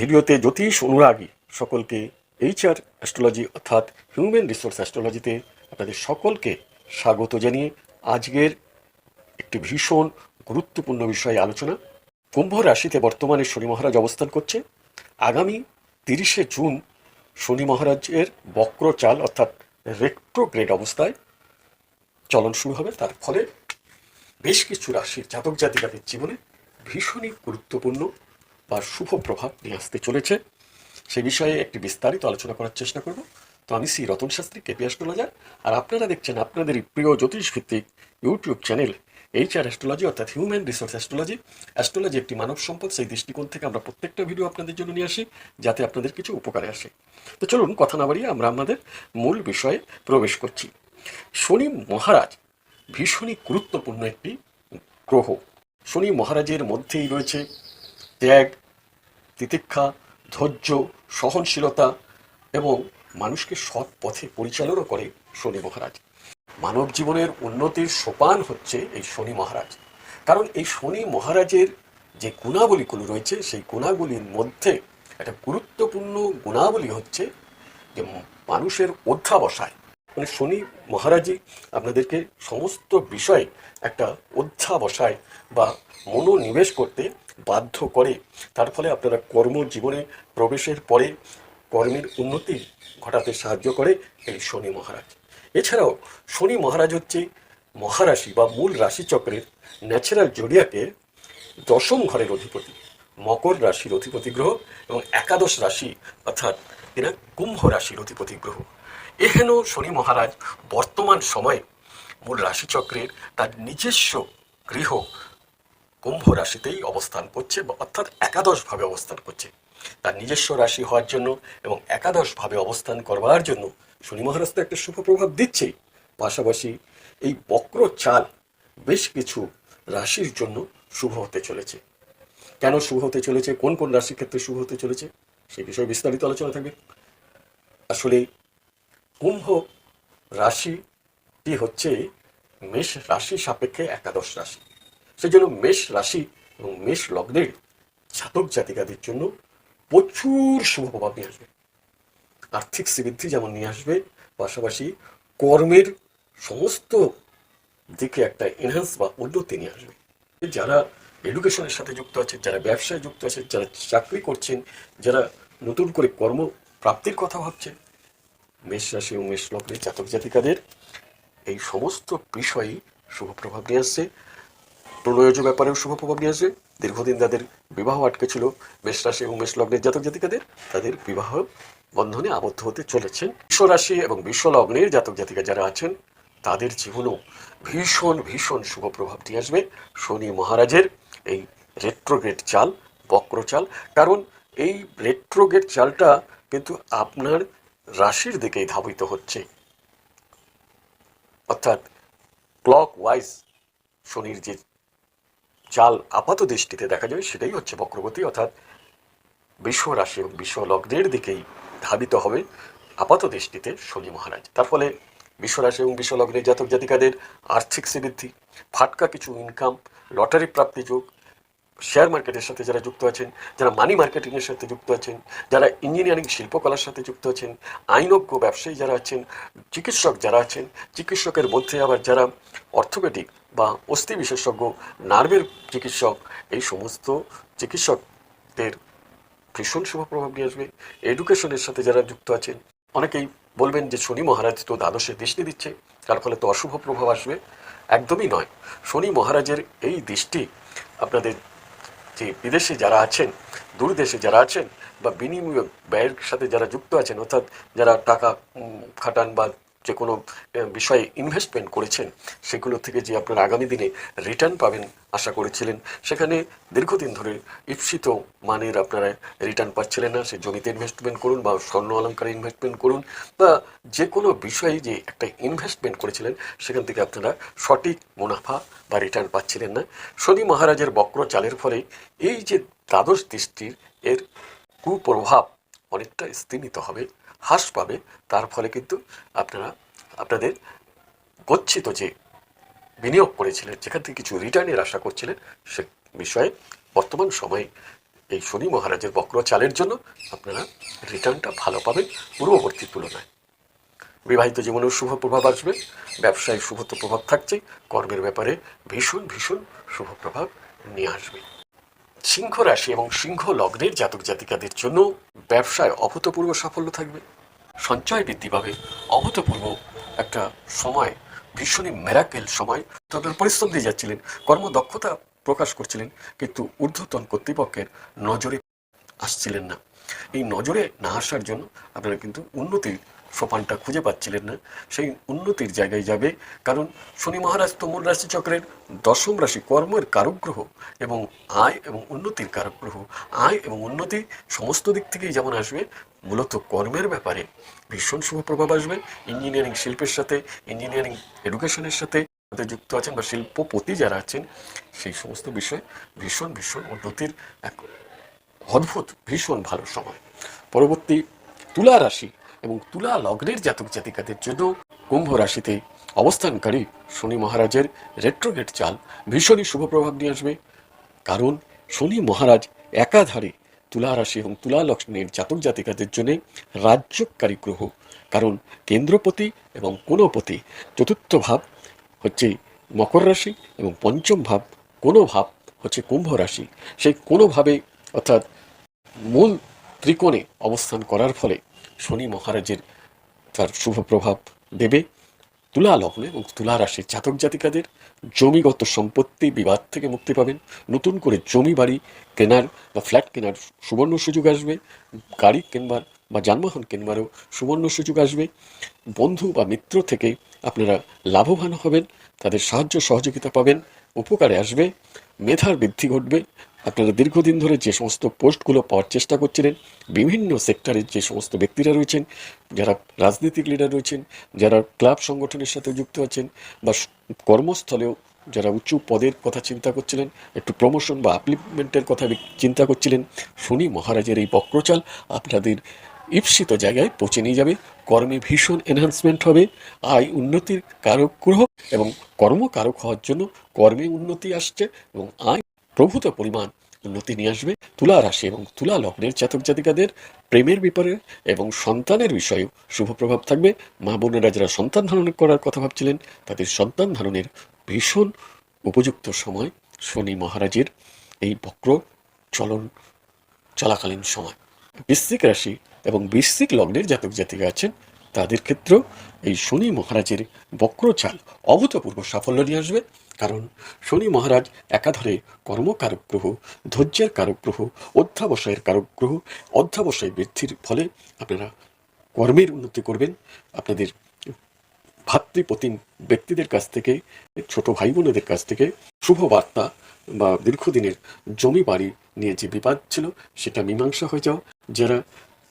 ভিডিওতে জ্যোতিষ অনুরাগী সকলকে এইচআর অ্যাস্ট্রোলজি অর্থাৎ হিউম্যান রিসোর্স অ্যাস্ট্রোলজিতে আপনাদের সকলকে স্বাগত জানিয়ে আজকের একটি ভীষণ গুরুত্বপূর্ণ বিষয়ে আলোচনা। কুম্ভ রাশিতে বর্তমানে শনি মহারাজ অবস্থান করছে। আগামী তিরিশে জুন শনি মহারাজের বক্র চাল অর্থাৎ রেক্টোগ্রেড অবস্থায় চলন শুরু হবে। তার ফলে বেশ কিছু রাশির জাতক জাতিকাদের জীবনে ভীষণই গুরুত্বপূর্ণ বা শুভ প্রভাব নিয়ে আসতে চলেছে। সে বিষয়ে একটি বিস্তারিত আলোচনা করার চেষ্টা করব। তো আমি শ্রী রতন শাস্ত্রী, কেপি অ্যাস্ট্রোলজার। আর আপনারা দেখছেন আপনাদেরই প্রিয় জ্যোতিষ ভিত্তিক YouTube channel H R astrology, অর্থাৎ হিউম্যান রিসোর্স অ্যাস্ট্রোলজি। অ্যাস্ট্রোলজি একটি মানব সম্পদ। সেই দৃষ্টিকোণ থেকে আমরা প্রত্যেকটা ভিডিও আপনাদের জন্য নিয়ে আসি, যাতে আপনাদের কিছু উপকারে আসে। তো চলুন, কথা না বাড়িয়ে আমরা আমাদের মূল বিষয়ে প্রবেশ করছি। শনি মহারাজ ভীষণই গুরুত্বপূর্ণ একটি গ্রহ। শনি মহারাজের মধ্যেই রয়েছে ত্যাগ তিতিক্ষা, ধৈর্য, সহনশীলতা এবং মানুষকে সৎ পথে পরিচালনা করে শনি মহারাজ। মানব জীবনের উন্নতির সোপান হচ্ছে এই শনি মহারাজ। কারণ এই শনি মহারাজের যে গুণাবলীগুলো রয়েছে, সেই গুণাবলীর মধ্যে একটা গুরুত্বপূর্ণ গুণাবলী হচ্ছে যে মানুষের অধ্যাবসায় মানে শনি মহারাজই আপনাদেরকে সমস্ত বিষয়ে একটা অধ্যাবসায় বা মনোনিবেশ করতে বাধ্য করে। তার ফলে আপনারা কর্মজীবনে প্রবেশের পরে কর্মের উন্নতি ঘটাতে সাহায্য করে এই শনি মহারাজ। এছাড়াও শনি মহারাজ হচ্ছে মহারাশি বা মূল রাশিচক্রের ন্যাচারাল জড়িয়াকে দশম ঘরের অধিপতি, মকর রাশির অধিপতি গ্রহ এবং একাদশ রাশি অর্থাৎ এরা কুম্ভ রাশির অধিপতি গ্রহ। এহেন শনি মহারাজ বর্তমান সময়ে মূল রাশিচক্রের তার নিজস্ব গৃহ কুম্ভ রাশিতেই অবস্থান করছে বা অর্থাৎ একাদশভাবে অবস্থান করছে। তার নিজস্ব রাশি হওয়ার জন্য এবং একাদশভাবে অবস্থান করবার জন্য শনি মহারাজ তো একটা শুভ প্রভাব দিচ্ছেই পাশাপাশি এই বক্র চাল বেশ কিছু রাশির জন্য শুভ হতে চলেছে। কেন শুভ হতে চলেছে? কোন কোন রাশির ক্ষেত্রে শুভ হতে চলেছে? সেই বিষয়ে বিস্তারিত আলোচনা থাকবে। আসলে কুম্ভ রাশিটি হচ্ছে মেষ রাশি সাপেক্ষে একাদশ রাশি। সেই জন্য মেষ রাশি এবং মেষ লগ্নের জাতক জাতিকাদের জন্য প্রচুর শুভ প্রভাব নিয়ে আসবে। আর্থিক শ্রীবৃদ্ধি যেমন নিয়ে আসবে, পাশাপাশি কর্মের সমস্ত দিকে একটা এনহ্যান্স বা উন্নতি নিয়ে আসবে। যারা এডুকেশনের সাথে যুক্ত আছেন, যারা ব্যবসায় যুক্ত আছেন, যারা চাকরি করছেন, যারা নতুন করে কর্ম প্রাপ্তির কথা ভাবছেন মেষ রাশি এবং মেষ লগ্নের জাতক জাতিকাদের এই সমস্ত বিষয়ই শুভ প্রভাব নিয়ে আসছে। প্রণয়জ ব্যাপারেও শুভ প্রভাব নিয়ে আসবে দীর্ঘদিন যাদের বিবাহ আটকে ছিল মেষ রাশি এবং মেষ লগ্নের জাতক জাতিকাদের, তাদের বিবাহ বন্ধনে আবদ্ধ হতে চলেছেন। বিশ্ব রাশি এবং বিশ্ব লগ্নের জাতক জাতিকা যারা আছেন, তাদের জীবনেও ভীষণ ভীষণ শুভ প্রভাব নিয়ে আসবে। শনি মহারাজের এই রেট্রোগেট চাল বক্র চাল কারণ এই রেট্রোগেট চালটা কিন্তু আপনার রাশির দিকেই ধাবিত হচ্ছে। অর্থাৎ ক্লক ওয়াইজ শনির যে চাল আপাত দৃষ্টিতে দেখা যাবে সেটাই হচ্ছে বক্রগতি। অর্থাৎ বিশ্ব রাশি এবং বিশ্ব লগ্নের দিকেই ধাবিত হবে আপাত দৃষ্টিতে শনি মহারাজ। তার ফলে বিশ্ব রাশি এবং বিশ্ব লগ্নের জাতক জাতিকাদের আর্থিক শ্রীবৃদ্ধি, ফাটকা কিছু ইনকাম লটারি প্রাপ্তি যোগ শেয়ার মার্কেটের সাথে যারা যুক্ত আছেন, যারা মানি মার্কেটিংয়ের সাথে যুক্ত আছেন, যারা ইঞ্জিনিয়ারিং শিল্পকলার সাথে যুক্ত আছেন, আইনজ্ঞ ব্যবসায়ী যারা আছেন, চিকিৎসক যারা আছেন, চিকিৎসকের মধ্যে আবার যারা অর্থোপেডিক বা অস্থি বিশেষজ্ঞ, নার্ভের চিকিৎসক, এই সমস্ত চিকিৎসকদের ভীষণ শুভ প্রভাব নিয়ে আসবে। এডুকেশনের সাথে যারা যুক্ত আছেন, অনেকেই বলবেন যে শনি মহারাজ তো দ্বাদশে দৃষ্টি দিচ্ছে, তার ফলে তো অশুভ প্রভাব আসবে। একদমই নয়। শনি মহারাজের এই দৃষ্টি আপনাদের যে বিদেশে যারা আছেন, দূর দেশে যারা আছেন বা বিনিময় ব্যয়ের সাথে যারা যুক্ত আছেন, অর্থাৎ যারা টাকা খাটান বা যে কোনো বিষয়ে ইনভেস্টমেন্ট করেছেন, সেগুলো থেকে যে আপনারা আগামী দিনে রিটার্ন পাবেন আশা করেছিলেন, সেখানে দীর্ঘদিন ধরে ঈপ্সিত মানের আপনারা রিটার্ন পাচ্ছিলেন না। সে জমিতে ইনভেস্টমেন্ট করুন বা স্বর্ণ অলঙ্কারে ইনভেস্টমেন্ট করুন বা যে কোনো বিষয়ে যে একটা ইনভেস্টমেন্ট করেছিলেন, সেখান থেকে আপনারা সঠিক মুনাফা বা রিটার্ন পাচ্ছিলেন না। শনি মহারাজের বক্র চালের ফলে এই যে দ্বাদশ দৃষ্টির এর কুপ্রভাব অনেকটা স্তীমিত হবে। হ্রাস পাবে। তার ফলে কিন্তু আপনারা, আপনাদের গচ্ছিত যে বিনিয়োগ করেছিলেন, যেখান থেকে কিছু রিটার্নের আশা করছিলেন, সে বিষয়ে বর্তমান সময়ে এই শনি মহারাজের বক্র চালের জন্য আপনারা রিটার্নটা ভালো পাবেন পূর্ববর্তী তুলনায়। বিবাহিত জীবনেও শুভ প্রভাব আসবে, ব্যবসায় শুভ তো প্রভাব থাকছে কর্মের ব্যাপারে ভীষণ ভীষণ শুভ প্রভাব নিয়ে আসবে। সিংহ রাশি এবং সিংহ লগ্নের জাতক জাতিকাদের জন্য ব্যবসায় অভূতপূর্ব সাফল্য থাকবে। সঞ্চয় বৃদ্ধি পাবে। অভূতপূর্ব একটা সময়, ভীষণই মেরাকেল সময়। তো আপনারা পরিশ্রম দিয়ে যাচ্ছিলেন, কর্মদক্ষতা প্রকাশ করছিলেন, কিন্তু ঊর্ধ্বতন কর্তৃপক্ষের নজরে আসছিলেন না। এই নজরে না আসার জন্য আপনারা কিন্তু উন্নতির সোপানটা খুঁজে পাচ্ছিলেন না। সেই উন্নতির জায়গায় যাবে, কারণ শনি মহারাজ তুমুল রাশি চক্রের দশম রাশি কর্মের কারক গ্রহ এবং আয় এবং উন্নতির কারক গ্রহ আয় এবং উন্নতি সমস্ত দিক থেকেই যেমন আসবে, মূলত কর্মের ব্যাপারে। ভীষণ শুভ প্রভাব আসবে ইঞ্জিনিয়ারিং শিল্পের সাথে ইঞ্জিনিয়ারিং এডুকেশনের সাথে যুক্ত আছেন বা শিল্পপতি যারা আছেন, সেই সমস্ত বিষয়ে ভীষণ ভীষণ উন্নতির এক অদ্ভুত, ভীষণ ভালো সময়। পরবর্তী তুলা রাশি এবং তুলা লগ্নের জাতক জাতিকাদের জন্য কুম্ভ রাশিতে অবস্থানকারী শনি মহারাজের রেট্রোগেট চাল ভীষণই শুভ প্রভাব নিয়ে আসবে। কারণ শনি মহারাজ একাধারে তুলা রাশি এবং তুলা লগ্নের জাতক জাতিকাদের জন্য রাজ্যকারী গ্রহ। কারণ কেন্দ্রপতি এবং কোনপতি চতুর্থ ভাব হচ্ছে মকর রাশি এবং পঞ্চম ভাব কোনো ভাব হচ্ছে কুম্ভ রাশি। সেই কোনোভাবে অর্থাৎ মূল ত্রিকোণে অবস্থান করার ফলে শনি মহারাজের তার শুভ প্রভাব দেবে। তুলা লগ্নে এবং তুলা রাশির জাতক জাতিকাদের জমিগত সম্পত্তি বিবাদ থেকে মুক্তি পাবেন। নতুন করে জমি বাড়ি কেনার বা ফ্ল্যাট কেনার সুবর্ণ সুযোগ আসবে। গাড়ি কেনবার বা যানবাহন কেনবারও সুবর্ণ সুযোগ আসবে। বন্ধু বা মিত্র থেকে আপনারা লাভবান হবেন, তাদের সাহায্য সহযোগিতা পাবেন, উপকারে আসবে, মেধার বৃদ্ধি ঘটবে আপনারা দীর্ঘদিন ধরে যে সমস্ত পোস্টগুলো পাওয়ার চেষ্টা করছিলেন, বিভিন্ন সেক্টরের যে সমস্ত ব্যক্তিরা রয়েছেন, যারা রাজনৈতিক লিডার রয়েছেন, যারা ক্লাব সংগঠনের সাথে যুক্ত আছেন বা কর্মস্থলেও যারা উঁচু পদের কথা চিন্তা করছিলেন, একটু প্রমোশন বা আপলিমেন্টের কথা চিন্তা করছিলেন, শনি মহারাজের এই বক্রচাল আপনাদের ঈপ্সিত জায়গায় পৌঁছে নিয়ে যাবে। কর্মে ভীষণ এনহান্সমেন্ট হবে, আয় উন্নতির কারক গ্রহ এবং কর্মকারক হওয়ার জন্য কর্মে উন্নতি আসছে এবং আয় প্রভূত পরিমাণ উন্নতি নিয়ে আসবে। তুলা রাশি এবং তুলা লগ্নের জাতক জাতিকাদের প্রেমের ব্যাপারে এবং সন্তানের বিষয়েও শুভ প্রভাব থাকবে। মা বোনেরা যারা সন্তান ধারণ করার কথা ভাবছিলেন, তাদের সন্তান ধারণের ভীষণ উপযুক্ত সময় শনি মহারাজের এই বক্র চলন চলাকালীন সময়। বৃশ্চিক রাশি এবং বৃশ্চিক লগ্নের জাতক জাতিকা আছেন, তাদের ক্ষেত্রেও এই শনি মহারাজের বক্রচাল অভূতপূর্ব সাফল্য নিয়ে আসবে। কারণ শনি মহারাজ একাধারে কর্মকারক গ্রহ ধৈর্যের কারক গ্রহ অধ্যাবসায়ের কারক গ্রহ অধ্যাবসায় বৃদ্ধির ফলে আপনারা কর্মের উন্নতি করবেন। আপনাদের ভাতৃপ্রতিম ব্যক্তিদের কাছ থেকে, ছোট ভাই বোনেদের কাছ থেকে শুভ বার্তা বা দীর্ঘদিনের জমি বাড়ি নিয়ে যে বিবাদ ছিল, সেটা মীমাংসা হয়ে যাও যারা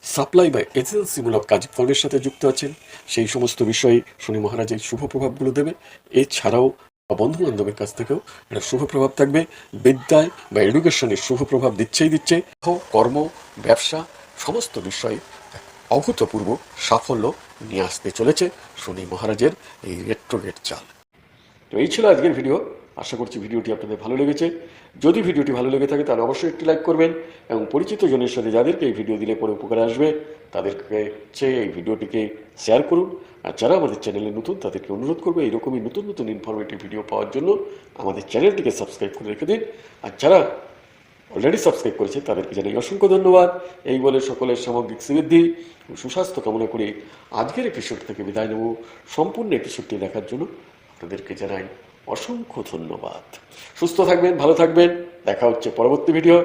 সাপ্লাই বা এজেন্সিমূলক কাজকর্মের সাথে যুক্ত আছেন, সেই সমস্ত বিষয়ে শনি মহারাজের শুভ প্রভাবগুলো দেবে এছাড়াও বন্ধু বান্ধবের কাছ থেকেও একটা শুভ প্রভাব থাকবে। বিদ্যায় বা এডুকেশনের শুভ প্রভাব দিচ্ছেই দিচ্ছে। কর্ম, ব্যবসা, সমস্ত বিষয়ে অভূতপূর্ব সাফল্য নিয়ে আসতে চলেছে শনি মহারাজের এই রেট্রোগেট চাল। তো এই ছিল আজকের ভিডিও আশা করছি ভিডিওটি আপনাদের ভালো লেগেছে। যদি ভিডিওটি ভালো লেগে থাকে, তাহলে অবশ্যই একটি লাইক করবেন এবং পরিচিত জনের সাথে যাদেরকে এই ভিডিও দিলে পরে উপকারে আসবে, তাদেরকে চেয়ে এই ভিডিওটিকে শেয়ার করুন। আর যারা আমাদের চ্যানেলে নতুন, তাদেরকে অনুরোধ করবে এইরকমই নতুন নতুন ইনফরমেটিভ ভিডিও পাওয়ার জন্য আমাদের চ্যানেলটিকে সাবস্ক্রাইব করে রেখে দিন। আর যারা অলরেডি সাবস্ক্রাইব করেছে, তাদেরকে জানাই অসংখ্য ধন্যবাদ। এই বলে সকলের সামগ্রিক সুবৃদ্ধি ও সুস্বাস্থ্য কামনা করে আজকের এপিসোড থেকে বিদায় নেব। সম্পূর্ণ এপিসোডটি দেখার জন্য আপনাদেরকে জানাই অসংখ্য ধন্যবাদ। সুস্থ থাকবেন ভালো থাকবেন। দেখা হচ্ছে পরবর্তী ভিডিও।